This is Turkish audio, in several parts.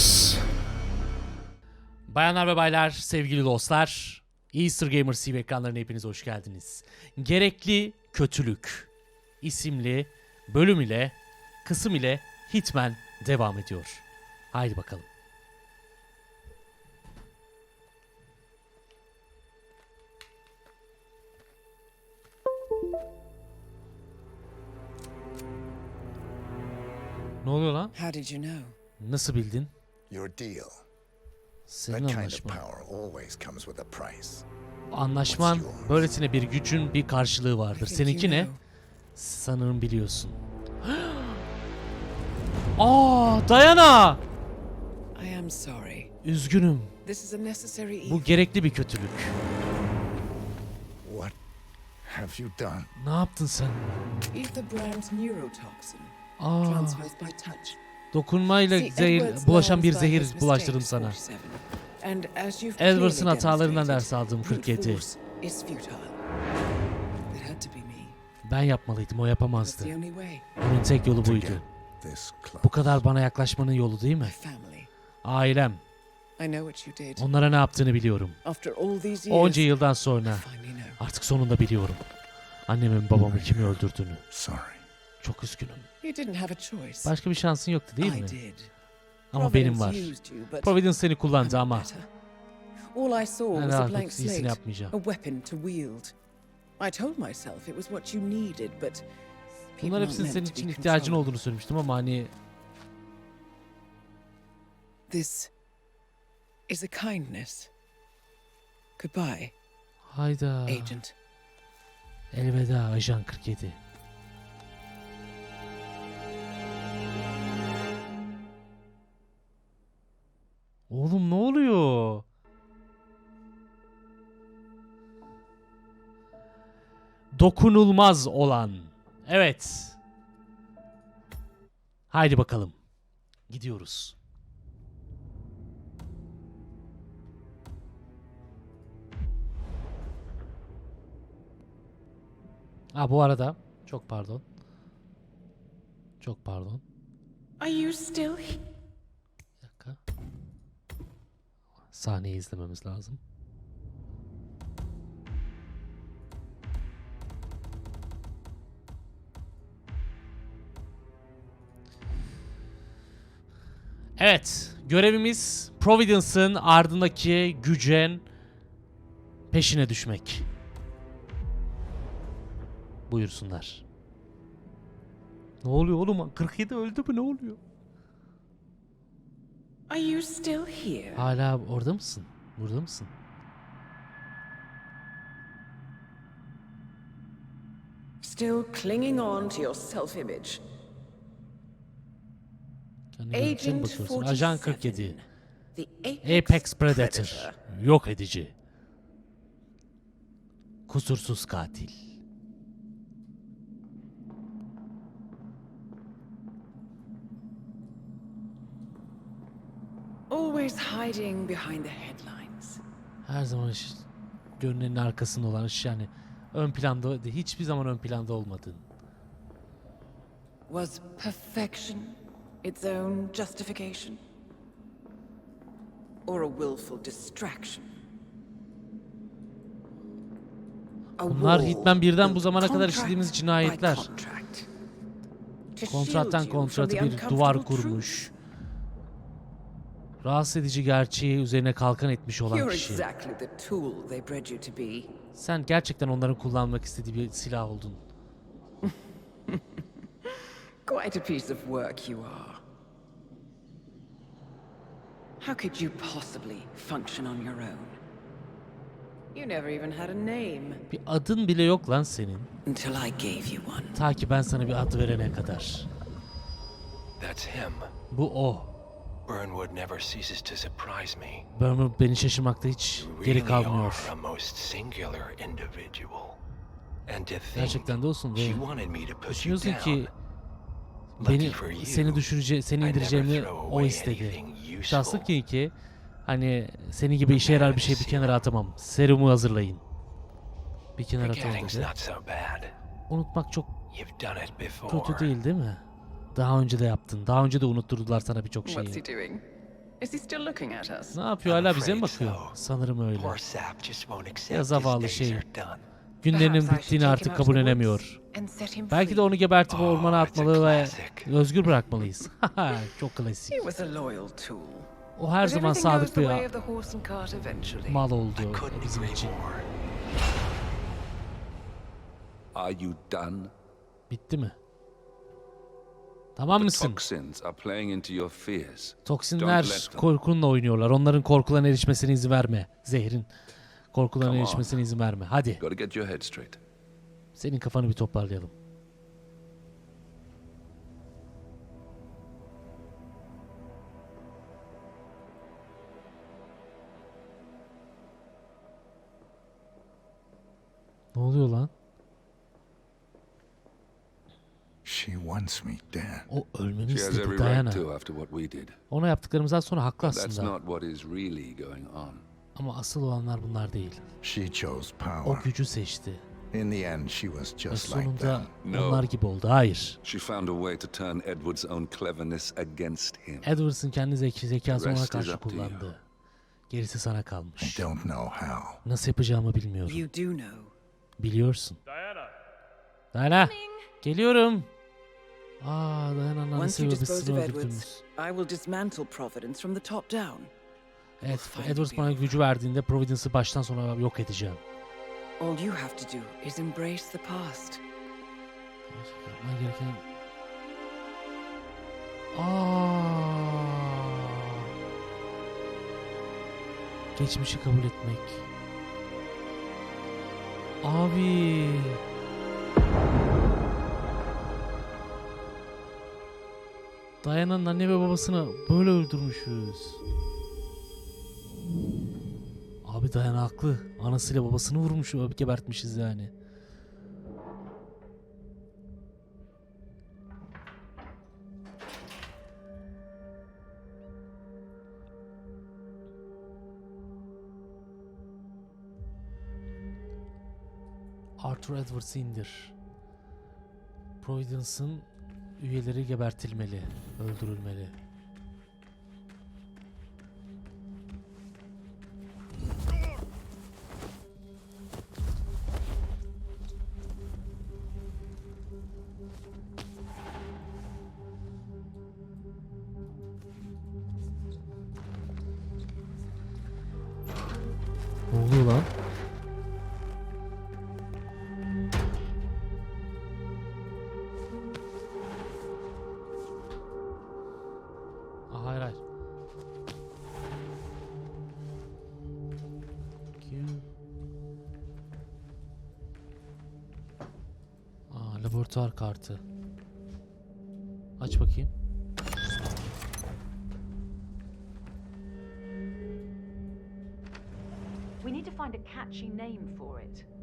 this. Bayanlar ve baylar, sevgili dostlar, Easter Gamer TV ekranlarına hepiniz hoş geldiniz. Gerekli Kötülük isimli bölüm ile, kısım ile Hitman devam ediyor. Haydi bakalım. Ne oluyor lan? How did you know? Nasıl bildin? Your deal. Senin That kind of anlaşman. power always comes with a price. Anlaşman böylesine bir gücün bir karşılığı vardır. Seninki you ne? Sanırım biliyorsun. Aa, Dayana! I am sorry. Üzgünüm. This is a necessary evil. Bu gerekli bir kötülük. What have you done? Ne yaptın sen? Ether brand neurotoxin Aa, transfers by touch. Dokunmayla zehir, bulaşan bir zehir bulaştırdım sana. 47. And as you've Edwards'ın hatalarından ders aldım brute 47. force is futile. It had to be me. Ben yapmalıydım, o yapamazdı. Onun tek yolu buydu. Bu kadar bana yaklaşmanın yolu değil mi? Ailem. Onlara ne yaptığını biliyorum. Onca yıldan sonra artık sonunda biliyorum. Annemin babamı kimi öldürdüğünü. Çok üzgünüm. You didn't have a choice. Başka bir şansın yoktu değil I mi? did. Ama benim var. Providence seni kullandı ama better. All I saw ben was a artık iyisini yapmayacağım. a weapon to wield. I told myself it was what you needed, but people Bunlar hepsinin senin için ihtiyacın olduğunu söylemiştim ama hani This is a kindness. Goodbye, hayda. Agent. Elveda Ajan 47. Dokunulmaz olan. Evet. Haydi bakalım. Gidiyoruz. Ha bu arada çok pardon. Çok pardon. Are you still here? Bir dakika. Sahneyi izlememiz lazım. Evet, görevimiz Providence'ın ardındaki gücün peşine düşmek. Buyursunlar. Ne oluyor oğlum? 47 öldü mü? Ne oluyor? Are you still here? Hala orada mısın? Burada mısın? Still clinging on to your self-image. Mi Agent bakıyorsun? Ajan 47. 47. The Apex Predator. Yok edici. Kusursuz katil. Always hiding behind the headlines. Her zaman iş, görünenin arkasında olan iş yani ön planda hiçbir zaman ön planda olmadın. Was perfection its own justification? Or a willful distraction? Bunlar Hitman 1'den bu zamana kadar işlediğimiz cinayetler. Kontrattan the bir duvar kurmuş. Rahatsız edici gerçeği üzerine kalkan etmiş olan kişi. Sen gerçekten onların kullanmak istediği bir silah oldun. Quite a piece of work you are. How could you possibly function on your own? You never even had a name Bir adın bile yok lan senin. until I gave you one. Ta ki ben sana bir ad verene kadar. That's him. Bu o. Burnwood never ceases to surprise me. Burnham beni şaşırmakta hiç You geri kalmıyor. a most singular individual. And to think Gerçekten de olsun ve she wanted me to put you düşünüyorsun ki beni seni düşürece seni indireceğimi o istedi. Şanslı ki ki hani seni gibi işe yarar bir şey bir kenara atamam. Serumu hazırlayın. Bir kenara atalım dedi. Unutmak çok kötü değil değil mi? Daha önce de yaptın. Daha önce de unutturdular sana birçok şeyi. What's he doing? Is he still looking at us? Ne yapıyor hala bize mi bakıyor? Sanırım öyle. Ya zavallı şey. Günlerinin bittiğini artık out to Belki de free. onu gebertip ormana Oh, it's a atmalı ve özgür bırakmalıyız. Çok klasik. He was a loyal tool. O her But zaman sadık bir way of the horse and cart eventually. mal I oldu couldn't bizim için. more. Are you done? Bitti mi? Tamam mısın? Toxins are playing into your fears. Don't Toksinler let them. korkunla oynuyorlar. Onların korkularına erişmesine izin verme. Zehrin korkularına erişmesine izin verme. Hadi. Senin kafanı bir toparlayalım. Ne oluyor lan? She wants me dead. O ölmemi She has istedi every Diana. right to after what we did. Ona yaptıklarımızdan sonra haklı That's aslında. not what is really going on. Ama asıl olanlar bunlar değil. She chose O power. gücü seçti. In the end, she was just like sonunda them. No. onlar gibi oldu. Hayır. She found a way to turn Edward's own cleverness against him. Edwards'ın kendi zeki zekasını ona rest is karşı up to you. kullandı. Gerisi sana kalmış. I don't know how. Nasıl yapacağımı bilmiyorum. You do know. Biliyorsun. Diana. Geliyorum. Aa Diana'nın Once annesi you ve dispose babasını of Edwards. I will dismantle Providence from the top down. Evet, Edwards bana gücü verdiğinde Providence'ı baştan sona yok edeceğim. All you have to do is embrace the past. Yapman gereken... Aa. Geçmişi kabul etmek. Abi. Diana'nın anne ve babasını böyle öldürmüşüz. Abi Diana haklı. Anasıyla babasını vurmuş, öp gebertmişiz yani. Arthur Edwards'ı indir. Providence'ın üyeleri gebertilmeli, öldürülmeli.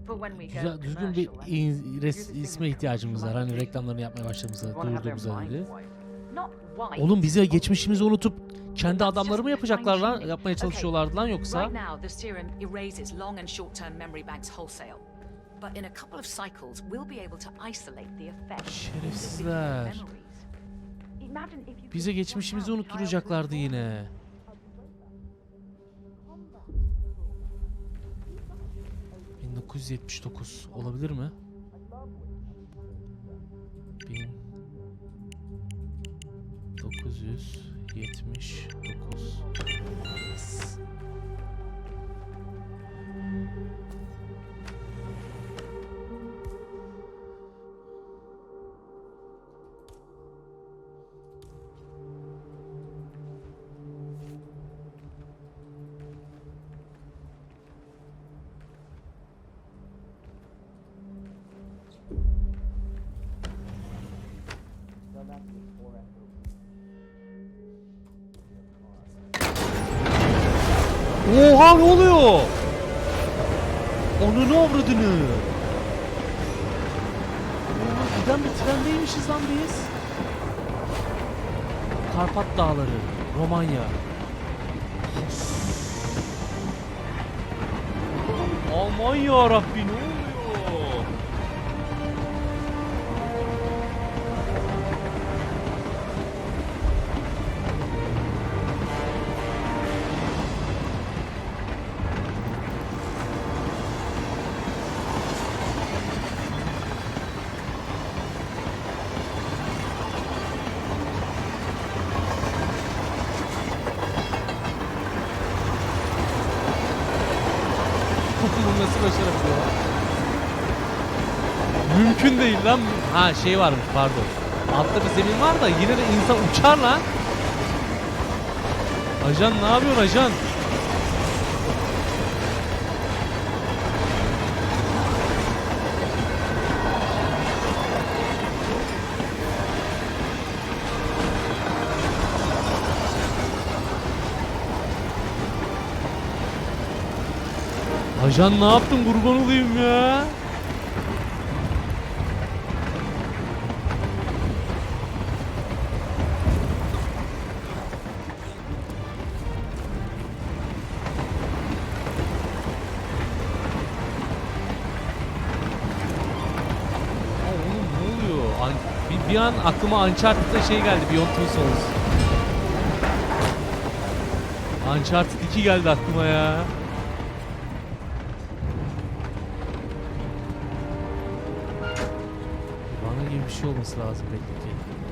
When we go Güzel, düzgün bir in- res- isme ihtiyacımız var. Hani reklamlarını yapmaya başladığımızda, duyurduğumuzda dedi. Oğlum bize geçmişimizi unutup kendi adamları mı yapacaklar lan? Yapmaya çalışıyorlardı lan yoksa? But in a couple of cycles, we'll be able to isolate the effect. Şerefsizler. Bize geçmişimizi unutturacaklardı yine. ...1979 olabilir mi? Bin... 979 Oha ne oluyor? Onu ne avradını? Oha giden bir trendeymişiz lan biz. Karpat Dağları, Romanya. Aman yarabbi ne oluyor? Nasıl başarabiliyor? Mümkün değil lan. Ha şey varmış pardon. Altta bir zemin var da yine de insan uçar lan. Ajan ne yapıyorsun ajan? Ajan ne yaptın kurban olayım ya? Bir, bir an aklıma Uncharted'da şey geldi. Beyond Two Souls. Uncharted 2 geldi aklıma ya. Şey olması lazım belli ki.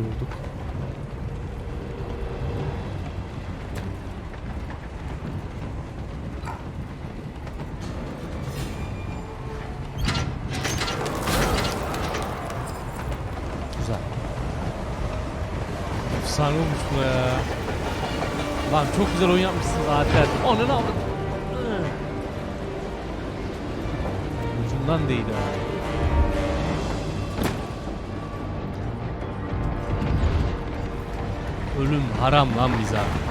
Vanayı bulduk. Güzel. Efsane olmuş bu ya. Lan çok güzel oyun yapmışsınız Adil. Onu ne aldın? Ucundan değdi ha. Ölüm haram lan bize. Niye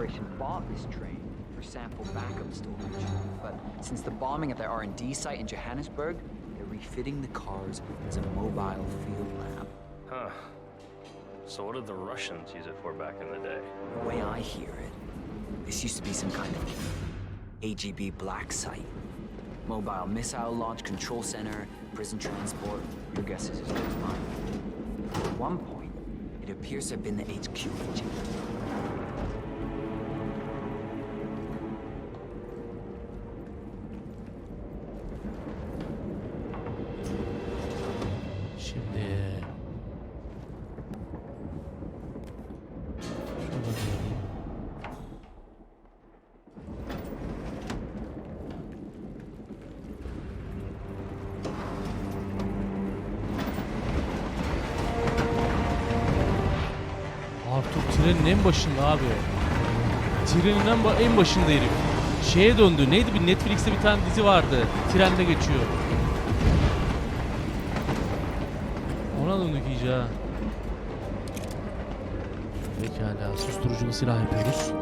Corporation bought this train for sample backup storage. But since the bombing at their R&D site in Johannesburg, they're refitting the cars as a mobile field lab. Huh. So what did the Russians use it for back in the day? The way I hear it, this used to be some kind of AGB black site. Mobile missile launch control center, prison transport. Your guess is as good as mine. At one point, it appears to have been the HQ of trenin en başında abi. Trenin en, en başında herif. Şeye döndü. Neydi bir Netflix'te bir tane dizi vardı. Trende geçiyor. Ona döndük iyice ha. Pekala susturuculu silah yapıyoruz.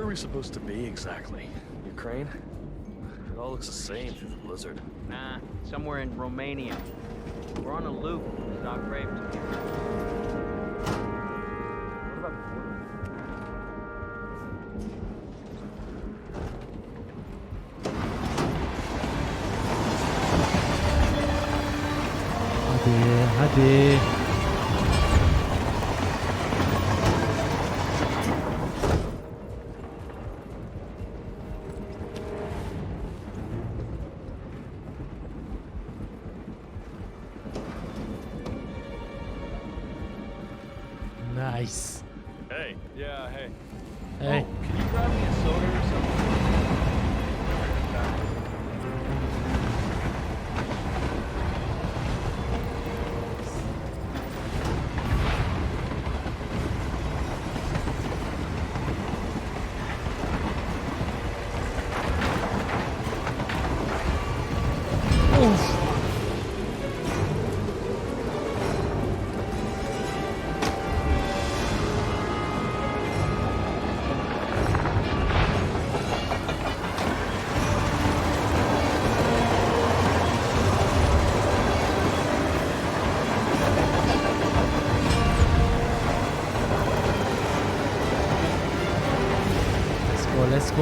Where are we supposed to be exactly? Ukraine? It all looks the same through the blizzard. Nah, somewhere in Romania. We're on a loop. Stock raped.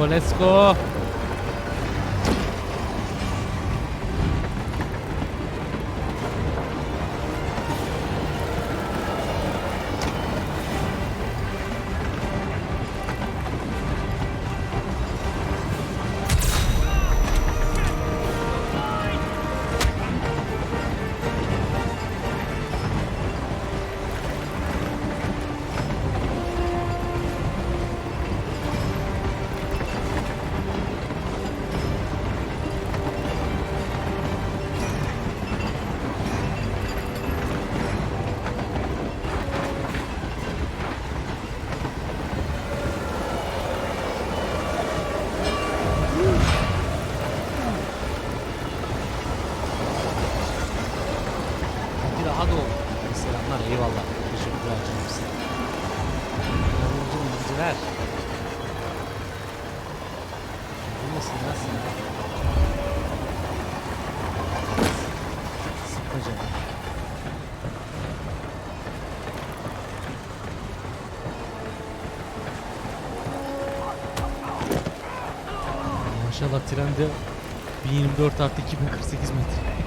Let's go, Maşallah trende 1024 artı 2048 metre.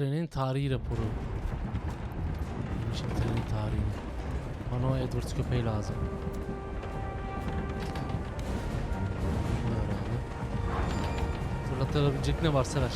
Trenin tarihi raporu. Bu trenin tarihi? Bana o Edwards köpeği lazım. Fırlatılabilecek ne varsa ver.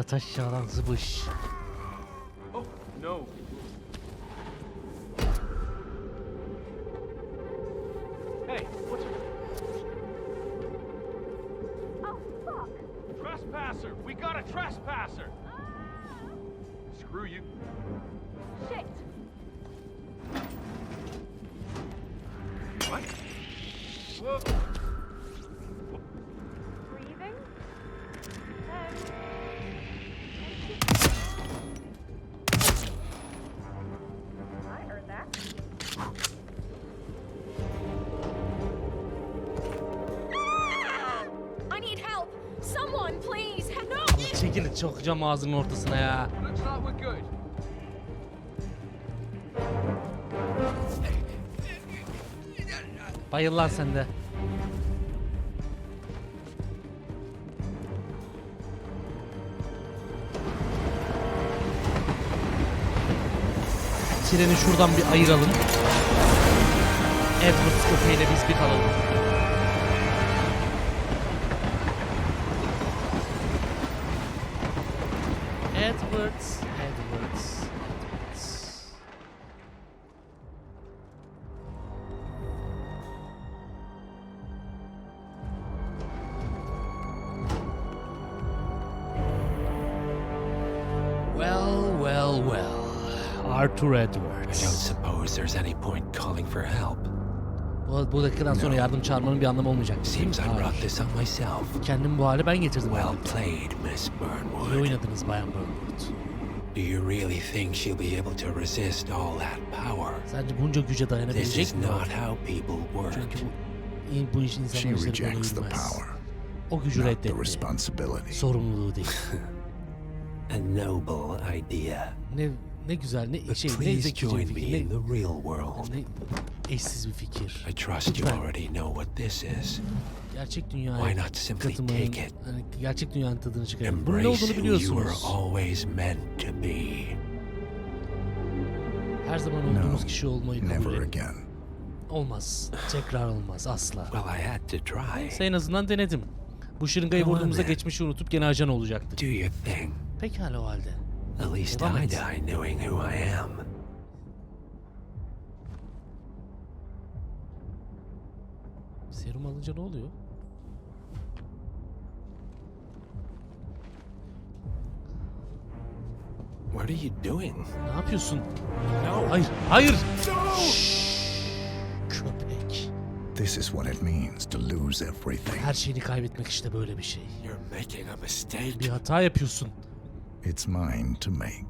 Yat aşağıdan zıbış. Oh, no. Hey, what's your... Oh, fuck. Trespasser! We got a trespasser! Ah. Screw you. Çekilin çokacağım ağzının ortasına ya. Bayıl lan sen de. Treni şuradan bir ayıralım. Edward köpeğiyle biz bir kalalım. Well. Arthur I Edwards. don't suppose there's any point calling for help. Bu, bu dakikadan sonra yardım çağırmanın bir anlamı olmayacak. Seems I brought this on myself. Kendim bu hale ben getirdim. Well played, Miss İyi Burnwood. oynadınız Bayan Burnwood. Do you really think she'll be able to resist all that power? Sence bunca güce This dayanabilecek is mi? not how people work. Çünkü bu, bu işin She insanlar üzerinde rejects the power, O gücü not the reddetti. responsibility. Sorumluluğu değil. A noble idea. ne ne güzel ne But şey ne please zekice bir join me fikir in ne, the real world. ne eşsiz bir fikir. I trust you already know what this is. Gerçek dünyaya Why not simply katılmanın, take it? hani gerçek dünyanın tadını çıkarın. Bunun ne olduğunu who you were biliyorsunuz. always meant to be. Her zaman No, olduğunuz kişi olmayı kabul Never edin. again. Olmaz. Tekrar olmaz asla. Well, I had to try. Neyse en azından denedim. Bu şırıngayı vurduğumuzda geçmişi unutup gene ajan olacaktık. Do your thing. Pekala o halde. At least Devam I et. die knowing who I am. Serum alınca ne oluyor? What are you doing? Ne yapıyorsun? No. Hayır, hayır. Şşş, Köpek. This is what it means to lose everything. Her şeyini kaybetmek işte böyle bir şey. You're making a mistake. Bir hata yapıyorsun. It's mine to make.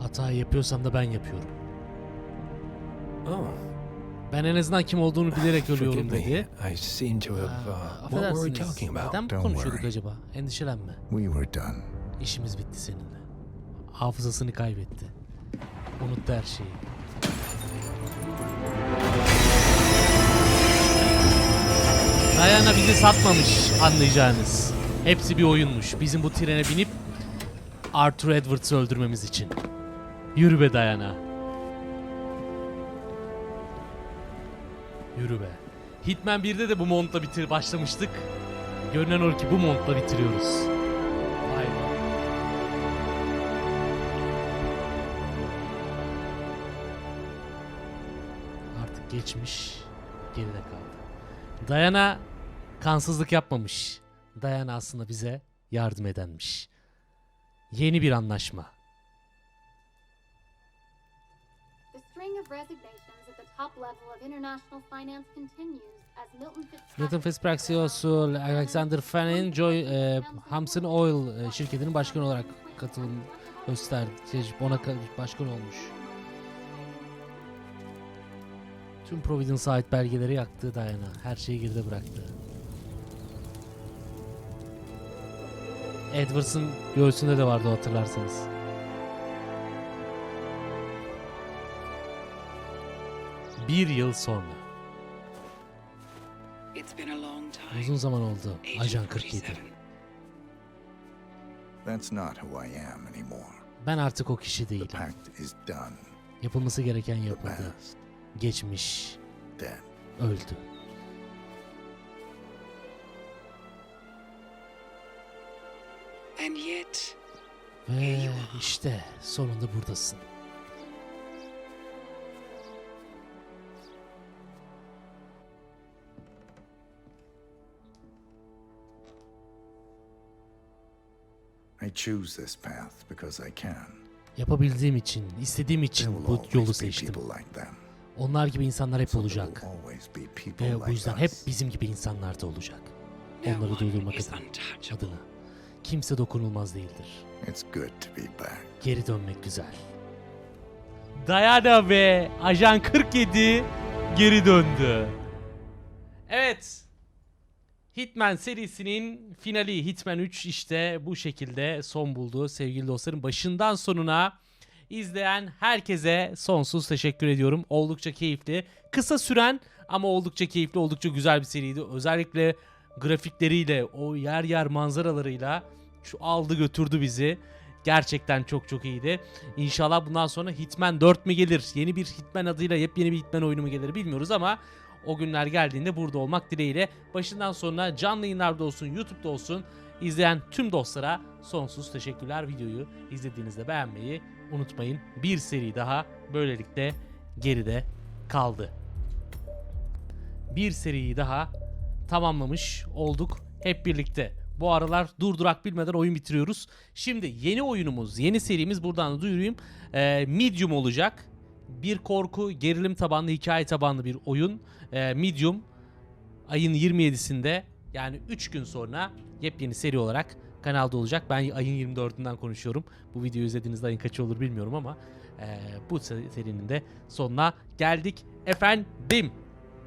Hatayı yapıyorsam da ben yapıyorum. Oh, Ben en azından kim olduğunu bilerek ölüyorum forgive dedi. me. I seem to have. Uh, what were we affedersiniz. talking about? Neden Don't konuşuyorduk worry. acaba? Endişelenme. We were done. İşimiz bitti seninle. Hafızasını kaybetti. Unuttu her şeyi. Diana bizi satmamış anlayacağınız. Hepsi bir oyunmuş. Bizim bu trene binip Arthur Edwards'ı öldürmemiz için. Yürü be Diana. Yürü be. Hitman 1'de de bu montla bitir başlamıştık. Görünen o ki bu montla bitiriyoruz. Vay be. Artık geçmiş, geride kaldı. Diana kansızlık yapmamış. Diana aslında bize yardım edenmiş. Yeni bir anlaşma. Milton Fitzpatrick... Milton Fitzpatrick Alexander Fannin, Joy, e, Hamson Oil e, şirketinin başkanı olarak katılım gösterdi. Ona ka- başkan olmuş. Tüm Providence ait belgeleri yaktı Diana. Her şeyi geride bıraktı. Edwards'ın göğsünde de vardı hatırlarsanız. Bir yıl sonra. It's been a long time. Uzun zaman oldu. Ajan 47. That's not who I am anymore. Ben artık o kişi The değilim. pact is done. Yapılması gereken yapıldı. Geçmiş, dead. öldü. And yet, Ve işte sonunda buradasın. I choose this path because I can. Yapabildiğim için, istediğim There için will bu yolu always be seçtim. people like them. Onlar gibi insanlar hep there olacak. will always be people Ve bu like yüzden hep us. bizim gibi insanlar da olacak. no Onları one durdurmak is adına. untouchable. adına. Kimse dokunulmaz değildir. It's good to be back. Geri dönmek güzel. Diana ve Ajan 47 geri döndü. Evet. Hitman serisinin finali Hitman 3 işte bu şekilde son buldu sevgili dostlarım. Başından sonuna izleyen herkese sonsuz teşekkür ediyorum. Oldukça keyifli. Kısa süren ama oldukça keyifli, oldukça güzel bir seriydi. Özellikle grafikleriyle, o yer yer manzaralarıyla şu aldı götürdü bizi. Gerçekten çok çok iyiydi. İnşallah bundan sonra Hitman 4 mi gelir? Yeni bir Hitman adıyla yepyeni bir Hitman oyunu mu gelir bilmiyoruz ama o günler geldiğinde burada olmak dileğiyle başından sonuna canlı yayınlarda olsun, YouTube'da olsun izleyen tüm dostlara sonsuz teşekkürler. Videoyu izlediğinizde beğenmeyi unutmayın. Bir seri daha böylelikle geride kaldı. Bir seriyi daha tamamlamış olduk hep birlikte. Bu aralar durdurak bilmeden oyun bitiriyoruz. Şimdi yeni oyunumuz, yeni serimiz buradan da duyurayım. Ee, Medium olacak. Bir korku, gerilim tabanlı, hikaye tabanlı bir oyun. Ee, Medium ayın 27'sinde yani 3 gün sonra yepyeni seri olarak kanalda olacak. Ben ayın 24'ünden konuşuyorum. Bu videoyu izlediğinizde ayın kaçı olur bilmiyorum ama ee, bu se- serinin de sonuna geldik. Efendim,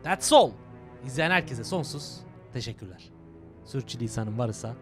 that's all. İzleyen herkese sonsuz teşekkürler. Sürçülisanım varsa.